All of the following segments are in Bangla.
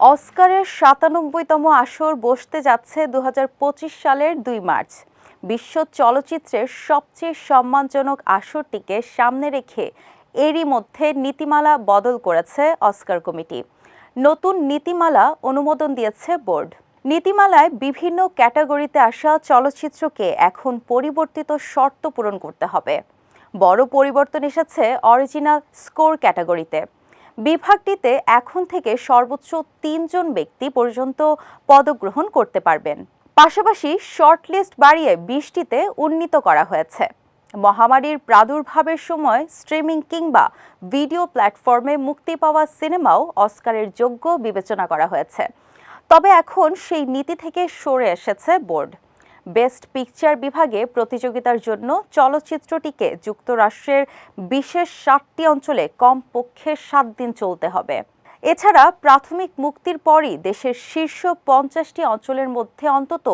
অস্কারের সাতানব্বইতম আসর বসতে যাচ্ছে দু পঁচিশ সালের দুই মার্চ। বিশ্ব চলচ্চিত্রের সবচেয়ে সম্মানজনক আসরটিকে সামনে রেখে এরই মধ্যে নীতিমালা বদল করেছে অস্কার কমিটি। নতুন নীতিমালা অনুমোদন দিয়েছে বোর্ড। নীতিমালায় বিভিন্ন ক্যাটাগরিতে আসা চলচ্চিত্রকে এখন পরিবর্তিত শর্ত পূরণ করতে হবে। বড় পরিবর্তন এসেছে অরিজিনাল স্কোর ক্যাটাগরিতে। বিভাগটিতে এখন থেকে সর্বোচ্চ তিনজন ব্যক্তি পর্যন্ত পদগ্রহণ করতে পারবেন। পাশাপাশি শর্টলিস্ট বাড়িয়ে বিশটিতে উন্নীত করা হয়েছে। মহামারীর প্রাদুর্ভাবের সময় স্ট্রিমিং কিংবা ভিডিও প্ল্যাটফর্মে মুক্তি পাওয়া সিনেমাও অস্কারের যোগ্য বিবেচনা করা হয়েছে। তবে এখন সেই নীতি থেকে সরে এসেছে বোর্ড। বেস্ট পিকচার বিভাগে প্রতিযোগিতার জন্য চলচ্চিত্রটিকে যুক্তরাষ্ট্রের বিশেষ সাতটি অঞ্চলে কমপক্ষে সাত দিন চলতে হবে। এছাড়া প্রাথমিক মুক্তির পরই দেশের শীর্ষ পঞ্চাশটি অঞ্চলের মধ্যে অন্তত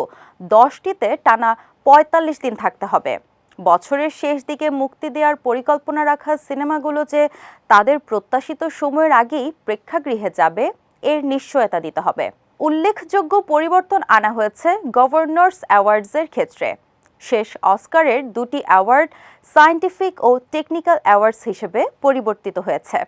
দশটিতে টানা পঁয়তাল্লিশ দিন থাকতে হবে। বছরের শেষ দিকে মুক্তি দেওয়ার পরিকল্পনা রাখা সিনেমাগুলো যে তাদের প্রত্যাশিত সময়ের আগেই প্রেক্ষাগৃহে যাবে, এর নিশ্চয়তা দিতে হবে। উল্লেখযোগ্য পরিবর্তন আনা হয়েছে গভর্নর্স অ্যাওয়ার্ডসের ক্ষেত্রে। শেষ অস্কারের দুটি অ্যাওয়ার্ড সায়েন্টিফিক ও টেকনিক্যাল অ্যাওয়ার্ডস হিসেবে পরিবর্তিত হয়েছে।